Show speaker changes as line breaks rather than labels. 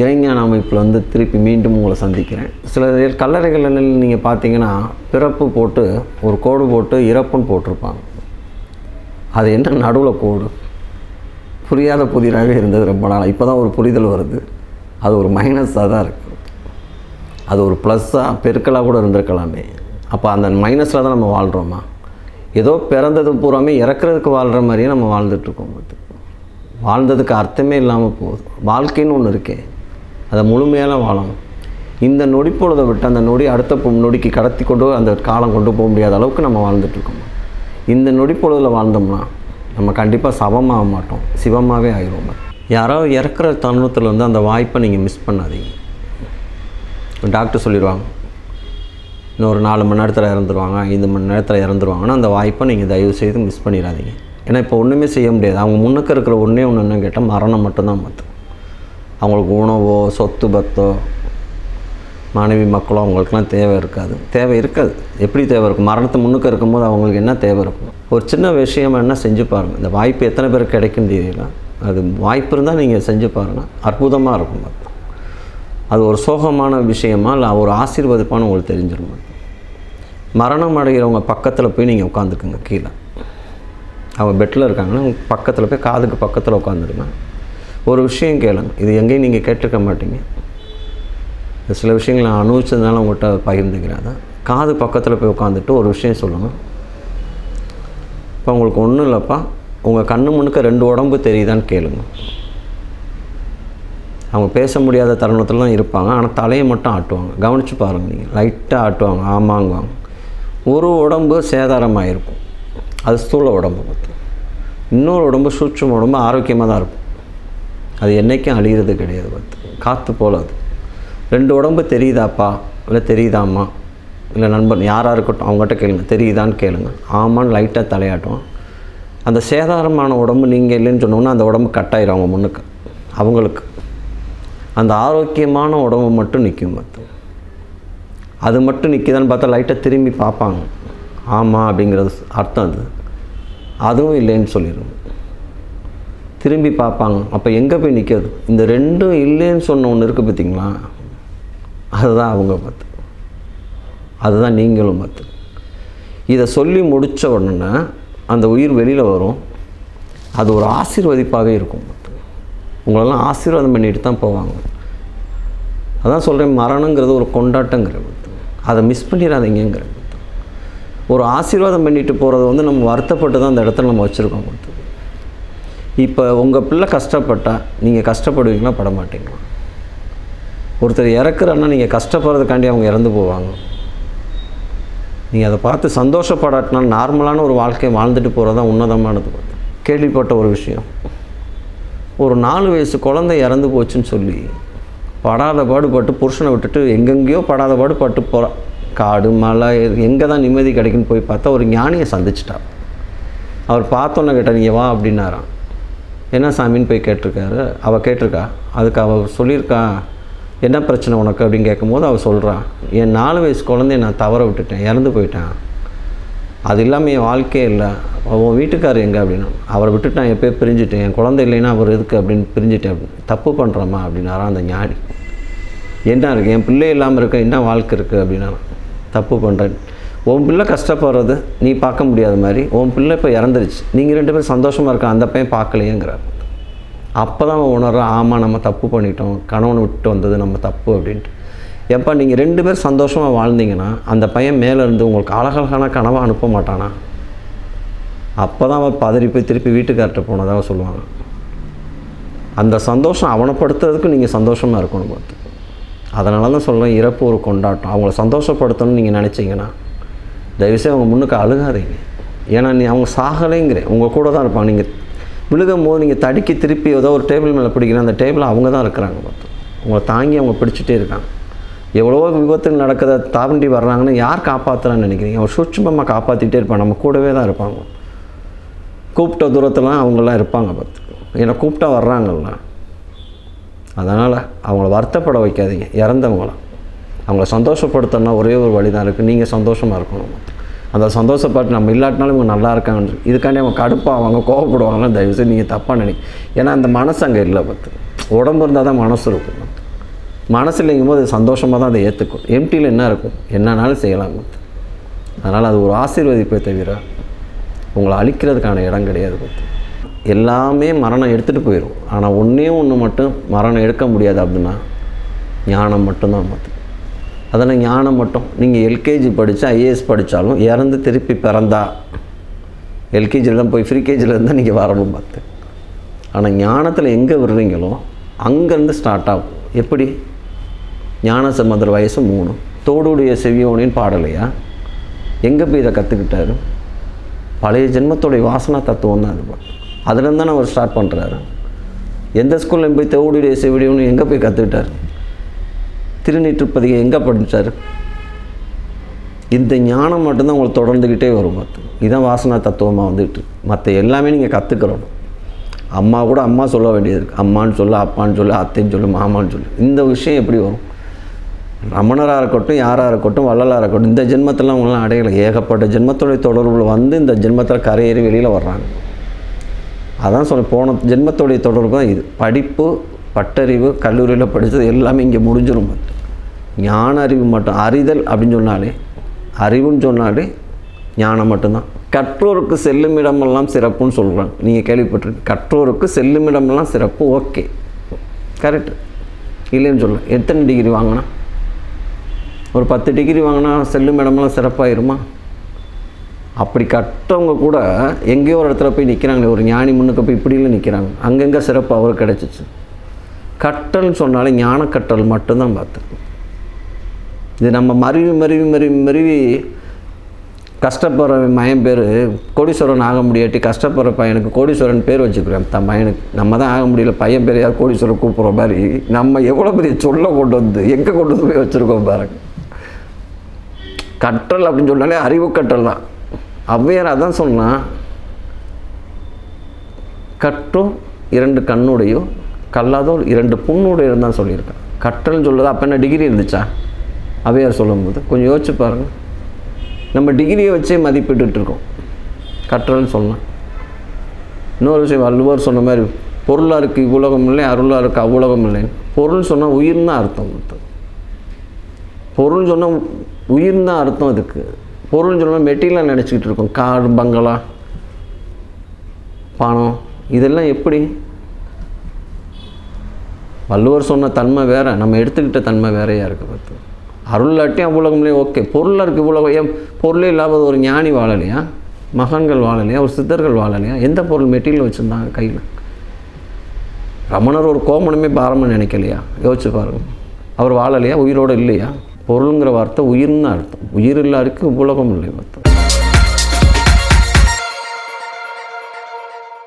இறைஞான அமைப்பில் வந்து திருப்பி மீண்டும் உங்களை சந்திக்கிறேன். சில கல்லறைகளில் நீங்கள் பார்த்தீங்கன்னா பிறப்பு போட்டு ஒரு கோடு போட்டு இறப்புன்னு போட்டிருப்பாங்க. அது என்ன நடுவில் கோடு? புரியாத புதிராக இருந்தது ரொம்ப நாள். இப்போ தான் ஒரு புரிதல் வருது. அது ஒரு மைனஸாக தான் இருக்குது அது ஒரு ப்ளஸ்ஸாக பெருக்கலாக கூட இருந்திருக்கலாமே. அப்போ அந்த மைனஸில் தான் நம்ம வாழ்கிறோமா ஏதோ பிறந்தது பூராமே இறக்குறதுக்கு வாழ்கிற மாதிரியே நம்ம வாழ்ந்துட்டுருக்கோம் வாழ்ந்ததுக்கு அர்த்தமே இல்லாமல் போகுது. வாழ்க்கைன்னு ஒன்று இருக்கே. அதை முழுமையான வாழணும். இந்த நொடி பொழுதை விட்டு அந்த நொடி அடுத்த நொடிக்கு கடத்தி கொண்டு அந்த காலம் கொண்டு போக முடியாத அளவுக்கு நம்ம வாழ்ந்துட்டுருக்கோம் இந்த நொடி பொழுதில் வாழ்ந்தோம்னா நம்ம கண்டிப்பாக சவமாக மாட்டோம். சிவமாகவே ஆயிடுவோம். யாரோ இறக்குற தருணத்தில் வந்து அந்த வாய்ப்பை நீங்கள் மிஸ் பண்ணாதீங்க. டாக்டர் சொல்லிடுவாங்க. இன்னும் ஒரு நாலு மணி நேரத்தில் இறந்துருவாங்க ஐந்து மணி நேரத்தில் இறந்துருவாங்கன்னா அந்த வாய்ப்பை நீங்கள் தயவு செய்து மிஸ் பண்ணிடாதீங்க. ஏன்னா இப்போ ஒன்றுமே செய்ய முடியாது. அவங்க முன்னுக்கு இருக்கிற ஒன்றே ஒன்று என்ன கேட்டால் மரணம் மட்டும்தான் மற்ற அவங்களுக்கு உணவோ சொத்து பத்தோ மனைவி மக்களோ அவங்களுக்குலாம் தேவை இருக்காது. தேவை இருக்காது. எப்படி தேவை இருக்கும்? மரணத்தை முன்னுக்கு இருக்கும்போது அவங்களுக்கு என்ன தேவை இருக்கும்? ஒரு சின்ன விஷயம் என்ன செஞ்சு பாருங்கள் இந்த வாய்ப்பு எத்தனை பேருக்கு கிடைக்கும் தெரியல. அது வாய்ப்பு இருந்தால் நீங்கள் செஞ்சு பாருங்கள் அற்புதமாக இருக்கும் அது. ஒரு சோகமான விஷயமா இல்லை ஒரு ஆசீர்வாதப்பான்னு உங்களுக்கு தெரிஞ்சிடும் மரணம் அடைகிறவங்க பக்கத்தில் போய் நீங்கள் உட்காந்துக்குங்க கீழே. அவங்க பெட்டில் இருக்காங்கன்னா பக்கத்தில் போய் காதுக்கு பக்கத்தில் உட்காந்துருங்க ஒரு விஷயம் கேளுங்க. இது எங்கேயும் நீங்கள் கேட்டிருக்க மாட்டீங்க. சில விஷயங்கள் நான் அனுபவிச்சதுனால உங்கள்கிட்ட பகிர்ந்துக்கிறேன். தான் காது பக்கத்தில் போய் உட்காந்துட்டு ஒரு விஷயம் சொல்லுங்கள் இப்போ உங்களுக்கு ஒன்றும் இல்லைப்பா. உங்கள் கண்ணு முன்னுக்கு ரெண்டு உடம்பு தெரியுதான்னு கேளுங்க. அவங்க பேச முடியாத தருணத்தில் தான் இருப்பாங்க. ஆனால் தலையை மட்டும் ஆட்டுவாங்க. கவனித்து பாருங்கள் நீங்கள் லைட்டாக ஆட்டுவாங்க. ஆமாங்குவாங்க. ஒரு உடம்பு சேதாரமாக இருக்கும் அது ஸ்தூல உடம்பு பார்த்து. இன்னொரு உடம்பு சூட்சம் உடம்பு ஆரோக்கியமாக தான் இருக்கும். அது என்றைக்கும் அழிகிறது கிடையாது பார்த்து காற்று போல் அது. ரெண்டு உடம்பு தெரியுதாப்பா? இல்லை தெரியுதாம்மா? இல்லை நண்பன் யாராக இருக்கட்டும் அவங்ககிட்ட கேளுங்க. தெரியுதான்னு கேளுங்க. ஆமான்னு லைட்டாக தலையாட்டும் அந்த சேதாரமான உடம்பு நீங்கள் இல்லைன்னு சொன்னோன்னா அந்த உடம்பு கட்டாயிரும் அவங்க முன்னுக்கு. அவங்களுக்கு. அந்த ஆரோக்கியமான உடம்பு மட்டும் நிற்கும் பார்த்து அது மட்டும் நிற்கிதான்னு பார்த்தா லைட்டாக திரும்பி பார்ப்பாங்க. ஆமாம் அப்படிங்கிறது அர்த்தம் அது. அதுவும் இல்லைன்னு சொல்லிடுவோம். திரும்பி பார்ப்பாங்க. அப்போ எங்கே போய் நிற்கிறது இந்த ரெண்டும் இல்லைன்னு சொன்ன ஒன்று இருக்குது பார்த்தீங்களா அதுதான் அவங்க பார்த்து அதுதான் நீங்களும் பார்த்து இதை சொல்லி முடித்த உடனே அந்த உயிர் வெளியில் வரும். அது ஒரு ஆசீர்வதிப்பாக இருக்கும் பார்த்து உங்களெல்லாம் ஆசீர்வாதம் பண்ணிட்டு தான் போவாங்க. அதான் சொல்கிறேன் மரணங்கிறது ஒரு கொண்டாட்டங்கிற பார்த்து அதை மிஸ் பண்ணிடாதீங்கிற ஒரு ஆசீர்வாதம் பண்ணிட்டு போகிறது வந்து நம்ம வருத்தப்பட்டு தான் அந்த இடத்துல நம்ம வச்சுருக்கோம் பார்த்து இப்போ உங்கள் பிள்ளை கஷ்டப்பட்டா நீங்கள் கஷ்டப்படுவீங்களா பட மாட்டீங்களா ஒருத்தர் இறக்குறன்னா நீங்கள் கஷ்டப்படுறதுக்காண்டி அவங்க இறந்து போவாங்க. நீங்கள் அதை பார்த்து சந்தோஷப்படாட்டினா நார்மலான ஒரு வாழ்க்கையை வாழ்ந்துட்டு போகிறது தான் உன்னதமானது. பார்த்து கேள்விப்பட்ட ஒரு விஷயம். ஒரு நாலு வயசு குழந்தை இறந்து போச்சுன்னு சொல்லி படாத பாடுபட்டு புருஷனை விட்டுட்டு எங்கெங்கேயோ படாத பாடுபட்டு போகிறா காடு மலை எங்கே தான் நிம்மதி கிடைக்குன்னு போய் பார்த்தா ஒரு ஞானியை சந்திச்சிட்டா. அவர் பார்த்தோன்னே கேட்டால் நீங்கள் வா அப்படின்னாராம். என்ன சாமின்னு போய் கேட்டிருக்காரு? அவள் கேட்டிருக்கா? அதுக்கு அவள் சொல்லியிருக்கா என்ன பிரச்சனை உனக்கு? அப்படின்னு கேட்கும்போது அவள் சொல்கிறான் என் நாலு வயசு குழந்தைய நான் தவற விட்டுட்டேன் இறந்து போயிட்டேன். அது இல்லாமல் என் வாழ்க்கையே இல்லை. உன் வீட்டுக்காரர் எங்கே? அப்படின்னு. அவரை விட்டுட்டு நான் எப்போயோ பிரிஞ்சுட்டேன். என் குழந்தை இல்லைன்னா அவர் எதுக்கு? அப்படின்னு பிரிஞ்சுட்டேன் அப்படின்னு தப்பு பண்ணுறோமா அப்படின்னாரா அந்த ஞானி. என்ன இருக்குது என் பிள்ளை இல்லாமல் இருக்க என்ன வாழ்க்கை இருக்குது அப்படின்னா தப்பு பண்ணுறேன் உன் பிள்ளை கஷ்டப்படுறது நீ பார்க்க முடியாத மாதிரி உன் பிள்ளை இப்போ இறந்துருச்சு. நீங்கள் ரெண்டு பேரும் சந்தோஷமாக இருக்க? அந்த பையன் பார்க்கலையேங்கிறார். அப்போ தான் அவன் உணர்றான் ஆமாம் நம்ம தப்பு பண்ணிட்டோம் கணவனை விட்டு வந்தது நம்ம தப்பு அப்படின்ட்டு. எப்போ நீங்கள் ரெண்டு பேர் சந்தோஷமாக வாழ்ந்தீங்கன்னா அந்த பையன் மேலே இருந்து உங்களுக்கு அழகழகான கனவை அனுப்ப மாட்டானா? அப்போ தான் அவன் பதறி போய் திருப்பி வீட்டுக்கார்ட்ட போனதாக சொல்லுவாங்க. அந்த சந்தோஷம் அவனைப்படுத்துறதுக்கு நீங்கள் சந்தோஷமாக இருக்கணும் பார்த்து. அதனால தான் சொல்கிறேன் இறப்பு ஒரு கொண்டாட்டம். அவங்கள சந்தோஷப்படுத்தணும்னு நீங்கள் நினச்சிங்கன்னா தயவுசெய்து அவங்க முன்னுக்கு அழுகாதீங்க. ஏன்னா நீ அவங்க சாகலைங்கிறேன் உங்கள் கூட தான் இருப்பாங்க. நீங்கள் விழுகும் போது நீங்கள் தடுக்கி திருப்பி ஏதோ ஒரு டேபிள் மேலே பிடிக்கிறேன் அந்த டேபிளில் அவங்க தான் இருக்கிறாங்க பார்த்து உங்களை தாங்கி அவங்க பிடிச்சிட்டே இருக்காங்க. எவ்வளோ விபத்து நடக்கிறத தாண்டி வர்றாங்கன்னு யார் காப்பாற்றுறான்னு நினைக்கிறீங்க? அவங்க சூட்சமாக காப்பாற்றிட்டே இருப்பான் நம்ம கூடவே தான் இருப்பாங்க. கூப்பிட்ட தூரத்துலாம் அவங்களாம் இருப்பாங்க பார்த்து ஏன்னா கூப்பிட்டா வர்றாங்கல்ல. அதனால் அவங்கள வருத்தப்பட வைக்காதீங்க. இறந்தவங்களாம் அவங்கள சந்தோஷப்படுத்தணும்னா ஒரே ஒரு வழி தான் இருக்குது நீங்கள் சந்தோஷமாக இருக்கணும். அந்த சந்தோஷப்பட்டு நம்ம இல்லாட்டினாலும் இவங்க நல்லா இருக்காங்க இதுக்காண்டி அவங்க கடுப்பாவாங்க கோவப்படுவாங்கலாம் தயவுசெய்து நீங்கள் தப்பாக நினை ஏன்னா அந்த மனசு அங்கே இல்லை பார்த்து உடம்பு இருந்தால் தான் மனசு இருக்கும் மனசு இல்லைங்கும் போது சந்தோஷமாக தான் அதை ஏற்றுக்கும் எம்டியில் என்ன இருக்கும்? என்னன்னாலும் செய்யலாம் பார்த்து அதனால் அது ஒரு ஆசீர்வதிப்பை தவிர உங்களை அழிக்கிறதுக்கான இடம் கிடையாது பார்த்து எல்லாமே மரணம் எடுத்துகிட்டு போயிடும் ஆனால் ஒன்றே ஒன்று மட்டும் மரணம் எடுக்க முடியாது அப்படின்னா ஞானம் மட்டும்தான் பார்த்து அதெல்லாம் ஞானம் மட்டும். நீங்கள் எல்கேஜி படித்து ஐஏஎஸ் படித்தாலும் இறந்து திருப்பி பிறந்தா எல்கேஜியில் தான் போய் ஃப்ரீகேஜியில் இருந்தால் நீங்கள் வரணும் பார்த்து. ஆனால் ஞானத்தில் எங்கே விடுறீங்களோ அங்கேருந்து ஸ்டார்ட் ஆகும். எப்படி? ஞான சம்பந்தர் வயசு மூணு. தோடுடைய செவியோனின்னு பாடலையா? எங்கே போய் இதை கற்றுக்கிட்டாரு பழைய ஜென்மத்துடைய வாசனா தத்துவம் தான் அது அதுலேருந்து தானே அவர் ஸ்டார்ட் பண்ணுறாரு எந்த ஸ்கூல்லையும் போய் தோடுடைய செவியோன்னு எங்கே போய் கற்றுக்கிட்டார் திருநீற்றுப்பதிகை எங்கே படித்தார் இந்த ஞானம் மட்டும்தான் உங்களுக்கு தொடர்ந்துக்கிட்டே வரும் பார்த்து. இதுதான் வாசனா தத்துவமாக வந்துட்டு மற்ற எல்லாமே நீங்கள் கற்றுக்கிறணும் அம்மா கூட அம்மா சொல்ல வேண்டியது இருக்குது அம்மான்னு சொல்ல அப்பான்னு சொல்ல அத்தைன்னு சொல்லு மாமான்னு சொல்லு. இந்த விஷயம் எப்படி வரும்? ரமணராக இருக்கட்டும் யாராக இருக்கட்டும் வள்ளலாக இருக்கட்டும் இந்த ஜென்மத்தில் அவங்களாம் அடையலை. ஏகப்பட்ட ஜென்மத்துடைய தொடர்பில் வந்து இந்த ஜென்மத்தில் கரையேறி வெளியில் வர்றாங்க. அதான் சொல்ல போன ஜென்மத்துடைய தொடர்பு தான் இது. படிப்பு பட்டறிவு கல்லூரியில் படித்தது எல்லாமே இங்கே முடிஞ்சிடும் ஞான அறிவு மட்டும் அறிதல் அப்படின்னு சொன்னாலே அறிவுன்னு சொன்னாலே ஞானம் மட்டும்தான். கற்றோருக்கு செல்லும் இடமெல்லாம் சிறப்புன்னு சொல்கிறாங்க நீங்கள் கேள்விப்பட்டிருக்கு கற்றோருக்கு செல்லும் இடமெல்லாம் சிறப்பு ஓகே. கரெக்டு இல்லைன்னு சொல்லலாம் எத்தனை டிகிரி வாங்கினா? ஒரு பத்து டிகிரி வாங்கினா செல்லும் இடமெல்லாம் சிறப்பாயிருமா? அப்படி கட்டவங்க கூட எங்கேயோ ஒரு இடத்துல போய் நிற்கிறாங்களே ஒரு ஞானி முன்னுக்கு போய் இப்படிலாம் நிற்கிறாங்க அங்கங்கே சிறப்பு அவர் கிடச்சிச்சு. கற்றல்னு சொன்னாலே ஞான கற்றல் மட்டும்தான் பார்த்து. இது நம்ம மருவி மருவி மருவி மருவி கஷ்டப்படுற மயன் பேர் கோடீஸ்வரன் ஆக முடியாட்டி கஷ்டப்படுற பையனுக்கு கோடீஸ்வரன் பேர் வச்சுக்கிறேன். தன் பையனுக்கு நம்ம தான் ஆக முடியல பையன் பேர் யார் கோடீஸ்வரன் கூப்பிட்ற மாதிரி நம்ம எவ்வளோ பெரிய சொல்ல கொண்டு வந்து எங்கே கொண்டு வந்து போய் வச்சுருக்கோம் பாருங்க. கற்றல் அப்படின்னு சொன்னாலே அறிவு கற்றல் தான். ஔவையார் அதான் சொன்னால் கற்றும் இரண்டு கண்ணுடையோ கல்லாதோல் இரண்டு புண்ணோடு தான் சொல்லியிருக்கேன். கற்றல்னு சொல்லுது அப்போ என்ன டிகிரி இருந்துச்சா? அவையார் சொல்லும்போது கொஞ்சம் யோசிச்சு பாருங்கள் நம்ம டிகிரியை வச்சே மதிப்பிட்டுட்டு இருக்கோம். கற்றல்னு சொல்லலாம் இன்னொரு விஷயம் வள்ளுவர் சொன்ன மாதிரி பொருளாக இருக்குது இவ்வுலகம் இல்லை அருளாக இருக்குது அவ்வுலகம் இல்லைன்னு பொருள் சொன்னால் உயிர் தான் அர்த்தம் மொத்தம் பொருள் சொன்னால் உயிர் தான் அர்த்தம் அதுக்கு. பொருள் சொன்னால் மெட்டீரியலாக நினச்சிக்கிட்டு இருக்கோம். கார் பங்களா பணம் இதெல்லாம் எப்படி? வள்ளுவர் சொன்ன தன்மை வேறு நம்ம எடுத்துக்கிட்ட தன்மை வேறையாக இருக்குது பார்த்து. அருளாட்டியும் அவ்வுலகம்லேயும் ஓகே. பொருளாக இருக்குது இவ்வளோ ஏன்? பொருளே இல்லாத ஒரு ஞானி வாழலையா? மகான்கள் வாழலையா? ஒரு சித்தர்கள் வாழலையா? எந்த பொருள்? மெட்டீரியல் வச்சுருந்தாங்க கையில். ரமணர் ஒரு கோமணமே பாரம்னு நினைக்கலையா? யோசிச்சு பாருங்கள் அவர் வாழலையா? உயிரோடு இல்லையா? பொருளுங்கிற வார்த்தை உயிர்னு அர்த்தம். உயிர் இல்லாருக்கு உலகம் இல்லை அர்த்தம்